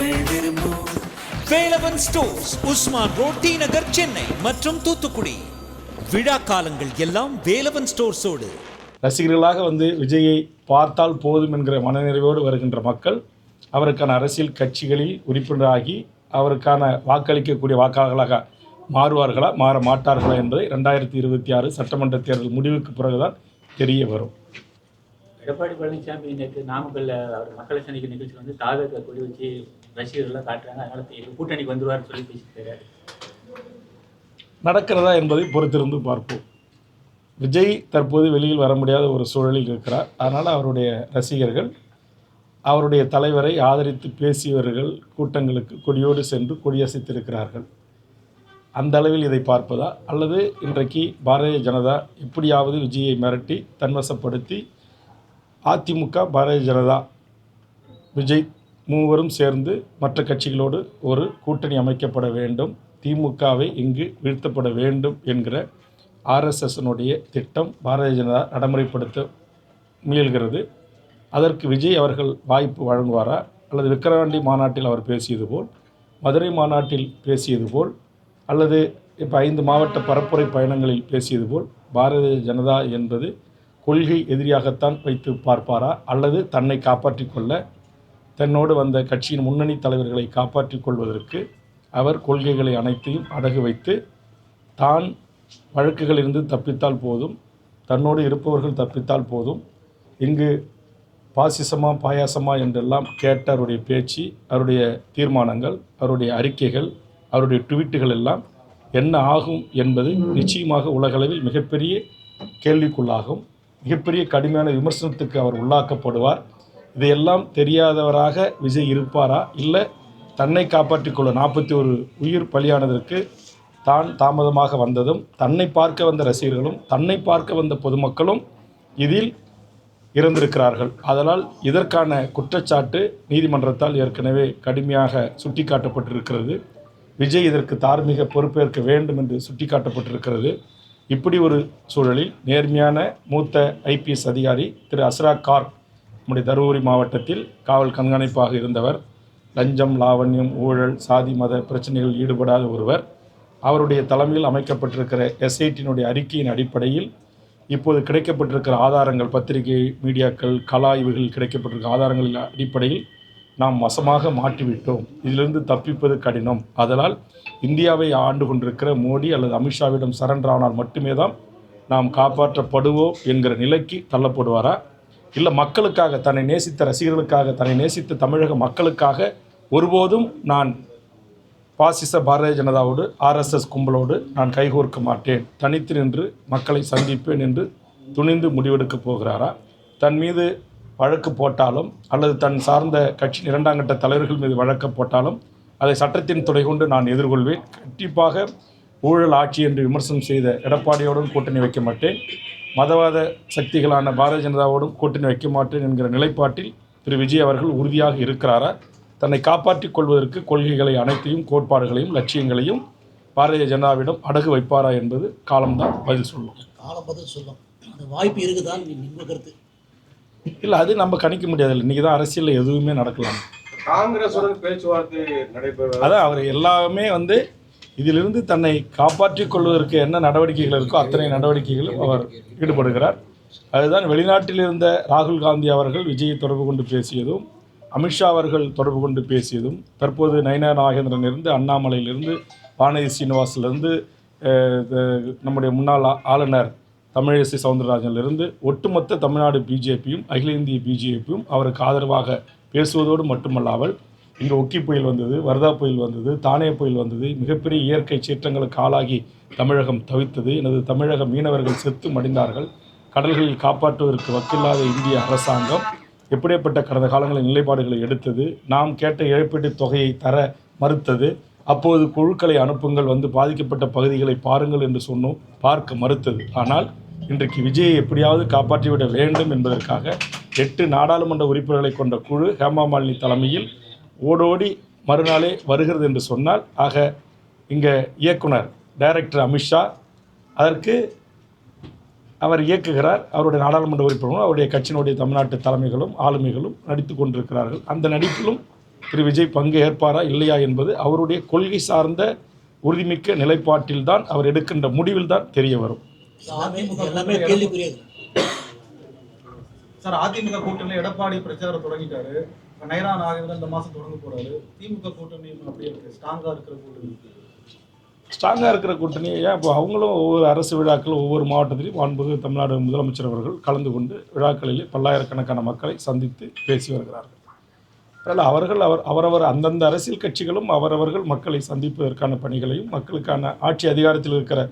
மக்கள் விரும்பும் Velavan stores Usman road T Nagar Chennai மற்றும் தூத்துக்குடி. விழா காலங்கள் எல்லாம் வேலவன் ஸ்டோர்ஸோடு. ரசிகர்களாக வந்து விஜயை பார்த்தால் போதும் என்கிற மனநிறைவோடு வருகின்ற மக்கள் அவருக்கான அரசியல் கட்சிகளில் உறுப்பினராகி அவருக்கான வாக்களிக்கக்கூடிய வாக்காளர்களாக மாறுவார்களா மாற மாட்டார்களா என்பதை ரெண்டாயிரத்தி இருபத்தி ஆறு சட்டமன்ற தேர்தல் முடிவுக்கு பிறகுதான் தெரிய வரும். எடப்பாடி பழனிசாமி நேற்று நாமக்கல்ல அவர் மக்களை சந்திக்க நிகழ்ச்சி வந்து தாவக கொடி வச்சு ரசிகர்கள்லாம் காட்டுறாங்க. அதனால கூட்டணிக்கு வந்துருவார்னு சொல்லி பேசிட்டு நடக்கிறதா என்பதை பொறுத்திருந்து பார்ப்போம். விஜய் தற்போது வெளியில் வர முடியாத ஒரு சூழலில் இருக்கிறார். அதனால் அவருடைய ரசிகர்கள் அவருடைய தலைவரை ஆதரித்து பேசியவர்கள் கூட்டங்களுக்கு கொடியோடு சென்று கொடியசைத்திருக்கிறார்கள். அந்த அளவில் இதை பார்ப்பதா? அல்லது இன்றைக்கு பாரதிய ஜனதா எப்படியாவது விஜயை மிரட்டி தன்வசப்படுத்தி அதிமுக பாரதிய ஜனதா விஜய் மூவரும் சேர்ந்து மற்ற கட்சிகளோடு ஒரு கூட்டணி அமைக்கப்பட வேண்டும். திமுகவை இங்கு வீழ்த்தப்பட வேண்டும் என்கிற ஆர்எஸ்எஸ்னுடைய திட்டம் பாரதிய ஜனதா நடைமுறைப்படுத்த முயல்கிறது. அதற்கு விஜய் அவர்கள் வாய்ப்பு வழங்குவாரா? அல்லது விக்கிரவாண்டி மாநாட்டில் அவர் பேசியது போல் மதுரை மாநாட்டில் பேசியது போல் அல்லது இப்போ ஐந்து மாவட்ட பரப்புரை பயணங்களில் பேசியது போல் பாரதிய ஜனதா என்பது கொள்கை எதிரியாகத்தான் வைத்து பார்ப்பாரா? அல்லது தன்னை காப்பாற்றிக் கொள்ள தன்னோடு வந்த கட்சியின் முன்னணி தலைவர்களை காப்பாற்றி கொள்வதற்கு அவர் கொள்கைகளை அனைத்தையும் அடகு வைத்து தான் வழக்குகளிலிருந்து தப்பித்தால் போதும் தன்னோடு இருப்பவர்கள் தப்பித்தால் போதும் இங்கு பாசிசமா பாயாசமா என்றெல்லாம் கேட்ட அவருடைய பேச்சு அவருடைய தீர்மானங்கள் அவருடைய அறிக்கைகள் அவருடைய ட்வீட்டுகள் எல்லாம் என்ன ஆகும் என்பது நிச்சயமாக உலகளவில் மிகப்பெரிய கேள்விக்குள்ளாகும். மிகப்பெரிய கடுமையான விமர்சனத்துக்கு அவர் உள்ளாக்கப்படுவார். இதையெல்லாம் தெரியாதவராக விஜய் இருப்பாரா? இல்லை தன்னை காப்பாற்றிக் கொள்ள நாற்பத்தி ஒரு உயிர் பலியானதற்கு தான் தாமதமாக வந்ததும் தன்னை பார்க்க வந்த ரசிகர்களும் தன்னை பார்க்க வந்த பொதுமக்களும் இதில் இறந்திருக்கிறார்கள். அதனால் இதற்கான குற்றச்சாட்டு நீதிமன்றத்தால் ஏற்கனவே கடுமையாக சுட்டிக்காட்டப்பட்டிருக்கிறது. விஜய் இதற்கு தார்மீக பொறுப்பேற்க வேண்டும் என்று சுட்டிக்காட்டப்பட்டிருக்கிறது. இப்படி ஒரு சூழலில் நேர்மையான மூத்த ஐபிஎஸ் அதிகாரி திரு அஸ்ரா கார் நம்முடைய தருமபுரி மாவட்டத்தில் காவல் கண்காணிப்பாக இருந்தவர் லஞ்சம் லாவண்யம் ஊழல் சாதி மத பிரச்சனைகளில் ஈடுபடாத ஒருவர் அவருடைய தலைமையில் அமைக்கப்பட்டிருக்கிற எஸ்ஐடியினுடைய அறிக்கையின் அடிப்படையில் இப்போது கிடைக்கப்பட்டிருக்கிற ஆதாரங்கள் பத்திரிகை மீடியாக்கள் கலா இவைகளில் கிடைக்கப்பட்டிருக்கிற ஆதாரங்களின் அடிப்படையில் நாம் வசமாக மாட்டிவிட்டோம். இதிலிருந்து தப்பிப்பது கடினம். அதனால் இந்தியாவை ஆண்டு கொண்டிருக்கிற மோடி அல்லது அமித்ஷாவிடம் சரண்டர் ஆனால் மட்டுமே தான் நாம் காப்பாற்றப்படுவோம் என்கிற நிலைக்கு தள்ளப்படுவாரா? இல்லை மக்களுக்காக தன்னை நேசித்த ரசிகர்களுக்காக தன்னை நேசித்த தமிழக மக்களுக்காக ஒருபோதும் நான் பாசிச பாரதிய ஜனதாவோடு ஆர்எஸ்எஸ் கும்பலோடு நான் கைகோர்க்க மாட்டேன். தனித்து நின்று மக்களை சந்திப்பேன் என்று துணிந்து முடிவெடுக்கப் போகிறாரா? தன் மீது வழக்கு போட்டாலும் அல்லது தன் சார்ந்த கட்சி இரண்டாம் கட்ட தலைவர்கள் மீது வழக்கு போட்டாலும் அதை சட்டத்தின் துணை கொண்டு நான் எதிர்கொள்வேன். கண்டிப்பாக ஊழல் ஆட்சி என்று விமர்சனம் செய்த எடப்பாடியோடும் கூட்டணி வைக்க மாட்டேன். மதவாத சக்திகளான பாரதிய ஜனதாவோடும் கூட்டணி வைக்க மாட்டேன் என்கிற நிலைப்பாட்டில் திரு. விஜய் அவர்கள் உறுதியாக இருக்கிறாரா? தன்னை காப்பாற்றிக் கொள்வதற்கு கொள்கைகளை அனைத்தையும் கோட்பாடுகளையும் லட்சியங்களையும் பாரதிய ஜனதாவிடம் அடகு வைப்பாரா என்பது காலம்தான் பதில் சொல்லும். காலம் பதில் சொல்லும். அந்த வாய்ப்பு இருக்குதான் உங்கள் கருத்து. இல்லை அது நம்ம கணிக்க முடியாதுல்ல இன்றைக்கி தான் அரசியலில் எதுவுமே நடக்கலாம் காங்கிரசுடன் பேச்சுவார்த்தை நடைபெறும் அதான் அவர் எல்லாமே வந்து இதிலிருந்து தன்னை காப்பாற்றிக் கொள்வதற்கு என்ன நடவடிக்கைகள் இருக்கோ அத்தனை நடவடிக்கைகளும் அவர் ஈடுபடுகிறார். அதுதான் வெளிநாட்டில் இருந்த ராகுல் காந்தி அவர்கள் விஜயை தொடர்பு கொண்டு பேசியதும் அமித்ஷா அவர்கள் தொடர்பு கொண்டு பேசியதும் தற்போது நயனா நாகேந்திரன் இருந்து அண்ணாமலையிலிருந்து வானதி சீனிவாசிலிருந்து நம்முடைய முன்னாள் ஆளுநர் தமிழிசை சவுந்தரராஜனிலிருந்து ஒட்டுமொத்த தமிழ்நாடு பிஜேபியும் அகில இந்திய பிஜேபியும் அவருக்கு ஆதரவாக பேசுவதோடு மட்டுமல்லாமல் இங்கே ஒக்கி புயல் வந்தது வர்தா புயல் வந்தது தானே புயல் வந்தது மிகப்பெரிய இயற்கை சீற்றங்களுக்கு ஆளாகி தமிழகம் தவித்தது. எனது தமிழக மீனவர்கள் செத்து மடிந்தார்கள். கடல்களில் காப்பாற்றுவதற்கு வக்கில்லாத இந்திய அரசாங்கம் எப்படிப்பட்ட கடந்த காலங்களில் நிலைப்பாடுகளை எடுத்தது நாம் கேட்ட இழப்பீட்டுத் தொகையை தர மறுத்தது அப்போது குழுக்களை அனுப்புங்கள் வந்து பாதிக்கப்பட்ட பகுதிகளை பாருங்கள் என்று சொன்னோம் பார்க்க மறுத்தது. ஆனால் இன்றைக்கு விஜயை எப்படியாவது காப்பாற்றிவிட வேண்டும் என்பதற்காக எட்டு நாடாளுமன்ற உறுப்பினர்களை கொண்ட குழு ஹேமா மாலினி தலைமையில் ஓடோடி மறுநாளே வருகிறது என்று சொன்னால் ஆக இங்கே இயக்குனர் டைரக்டர் அமித்ஷா அதற்கு அவர் இயக்குகிறார். அவருடைய நாடாளுமன்ற உறுப்பினர்களும் அவருடைய கட்சியினுடைய தமிழ்நாட்டு தலைமைகளும் ஆளுமைகளும் நடித்து கொண்டிருக்கிறார்கள். அந்த நடிப்பிலும் திரு விஜய் பங்கு ஏற்பாரா இல்லையா என்பது அவருடைய கொள்கை சார்ந்த உறுதிமிக்க நிலைப்பாட்டில்தான் அவர் எடுக்கின்ற முடிவில் தான் தெரிய வரும். எல்லாமே கேள்விக்குரியது சார் அதிமுக கூட்டணியில் எடப்பாடி பிரச்சாரம் தொடங்கிட்டாரு. நைரா நாகேந்திரன் இந்த மாசம் தொடங்க போறாரு. திமுக கூட்டணி அப்படியே இருக்கு. ஸ்ட்ராங்கா இருக்கிற கூட்டணி. ஸ்ட்ராங்காக இருக்கிற கூட்டணி ஏன் இப்போ அவங்களும் ஒவ்வொரு அரசு விழாக்கள் ஒவ்வொரு மாவட்டத்திலையும் மாண்புமிகு தமிழ்நாடு முதலமைச்சர் அவர்கள் கலந்து கொண்டு விழாக்களிலே பல்லாயிரக்கணக்கான மக்களை சந்தித்து பேசி வருகிறார்கள். அதனால் அவர்கள் அவர் அவரவர் அந்தந்த அரசியல் கட்சிகளும் அவரவர்கள் மக்களை சந்திப்பதற்கான பணிகளையும் மக்களுக்கான ஆட்சி அதிகாரத்தில் இருக்கிற